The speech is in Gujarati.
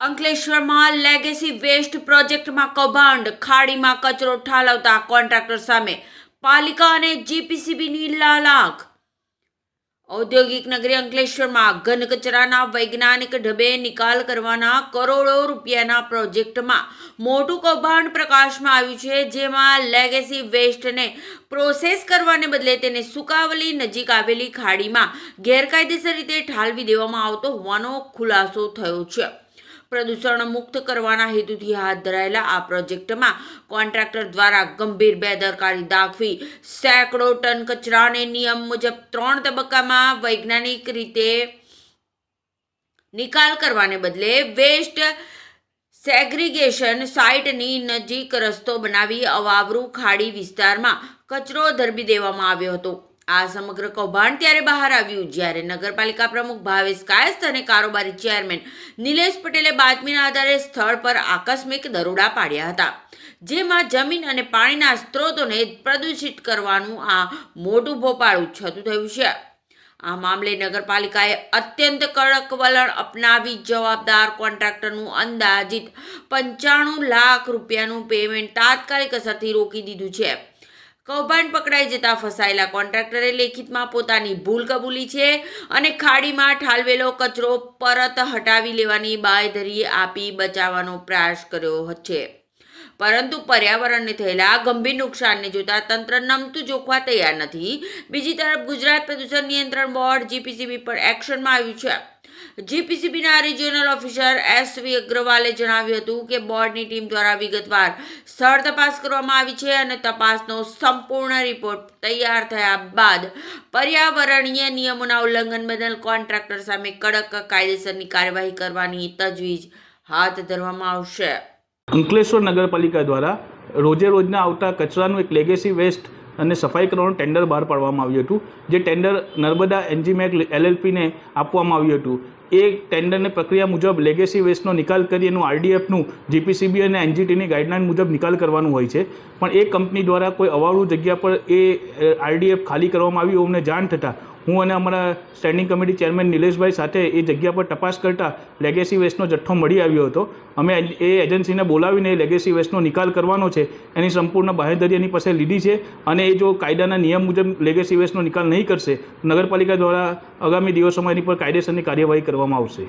અંકલેશ્વરમાં લેગેસી વેસ્ટ પ્રોજેક્ટમાં કૌભાંડ. ખાડીમાં કચરો ઠાલવતા કોન્ટ્રાક્ટર સામે પાલિકા અને જીપીસીબીની લાલાખ. ઔદ્યોગિક નગરી અંકલેશ્વરમાં ઘન કચરાના વૈજ્ઞાનિક ઢબે નિકાલ કરવાના કરોડો રૂપિયાના પ્રોજેક્ટમાં મોટું કૌભાંડ પ્રકાશમાં આવ્યું છે, જેમાં લેગેસી વેસ્ટને પ્રોસેસ કરવાને બદલે તેને સુકાવલી નજીક આવેલી ખાડીમાં ગેરકાયદેસર રીતે ઠાલવી દેવામાં આવતો હોવાનો ખુલાસો થયો છે. પ્રદૂષણ મુક્ત કરવાના હેતુથી હાથ ધરાયેલા આ પ્રોજેક્ટમાં કોન્ટ્રાક્ટર દ્વારા ગંભીર બેદરકારી દાખવી, સેંકડો ટન કચરાને નિયમ મુજબ ત્રણ તબક્કામાં વૈજ્ઞાનિક રીતે નિકાલ કરવાને બદલે વેસ્ટ સેગ્રીગેશન સાઇટની નજીક રસ્તો બનાવી અવાવરું ખાડી વિસ્તારમાં કચરો ધરબી દેવામાં આવ્યો હતો. આ સમગ્ર કૌભાંડ ત્યારે બહાર આવ્યું જ્યારે નગરપાલિકા પ્રમુખ ભાવેશ કાયસ્થ અને કારોબારી ચેરમેન નિલેશ પટેલે બાતમીના આધારે સ્થળ પર આકસ્મિક દરોડા પાડ્યા હતા, જેમાં જમીન અને પાણીના સ્ત્રોતોને પ્રદૂષિત કરવાનું આ મોટું ભોપાળું છતું થયું છે. આ મામલે નગરપાલિકાએ અત્યંત કડક વલણ અપનાવી જવાબદાર કોન્ટ્રાક્ટરનું અંદાજિત પંચાણું લાખ રૂપિયાનું પેમેન્ટ તાત્કાલિક અસરથી રોકી દીધું છે. કૌભાંડ પકડાઈ જતા ફસાયેલા કોન્ટ્રાક્ટરે લેખિતમાં પોતાની ભૂલ કબૂલી છે અને ખાડીમાં ઠાલવેલો કચરો પરત હટાવી લેવાની બાંયધરી આપી બચાવવાનો પ્રયાસ કર્યો છે. પરંતુ પર્યાવરણને થયેલા ગંભીર નુકસાનને જોતા તંત્ર નમતું જોખવા તૈયાર નથી. બીજી તરફ ગુજરાત પ્રદૂષણ નિયંત્રણ બોર્ડ, જીપીસીબી પર એક્શનમાં આવ્યું છે. જીપીસીબીના રિજિયોનલ ઓફિસર એસ વી અગ્રવાલે જણાવ્યું હતું કે બોર્ડની ટીમ દ્વારા વિગતવાર સ્થળ તપાસ કરવામાં આવી છે અને તપાસનો સંપૂર્ણ રિપોર્ટ તૈયાર થયા બાદ પર્યાવરણીય નિયમોના ઉલ્લંઘન બદલ કોન્ટ્રાક્ટર સામે કડક કાયદેસરની કાર્યવાહી કરવાની તજવીજ હાથ ધરવામાં આવશે. અંકલેશ્વર નગરપાલિકા દ્વારા રોજે રોજના આવતા કચરાનું એક લેગેસી વેસ્ટ અને સફાઈ કરવાનું ટેન્ડર બહાર પાડવામાં આવ્યું હતું. જે ટેન્ડર નર્મદા એન્જીમેક એલએલપીને આપવામાં આવ્યું હતું. એ ટેન્ડરની પ્રક્રિયા મુજબ લેગેસી વેસ્ટનો નિકાલ કરી એનું આરડીએફનું જીપીસીબી અને એનજીટીની ગાઈડલાઇન મુજબ નિકાલ કરવાનું હોય છે. પણ એ કંપની દ્વારા કોઈ અવાળું જગ્યા પર એ આરડીએફ ખાલી કરવામાં આવ્યું અમને જાણ થતાં હું અને અમારા સ્ટેન્ડિંગ કમિટી ચેરમેન નિલેશભાઈ સાથે એ જગ્યા પર તપાસ કરતા લેગેસી વેસ્ટનો જથ્થો મળી આવ્યો હતો. અમે એ એજન્સીને બોલાવીને લેગેસી વેસ્ટનો નિકાલ કરવાનો છે. એની સંપૂર્ણ બાહેધરી એની પાસે લીધી છે અને એ જો કાયદાના નિયમ મુજબ લેગેસી વેસ્ટનો નિકાલ નહીં કરશે, નગરપાલિકા દ્વારા આગામી દિવસોમાં એની પર કાયદેસરની કાર્યવાહી કરવામાં આવશે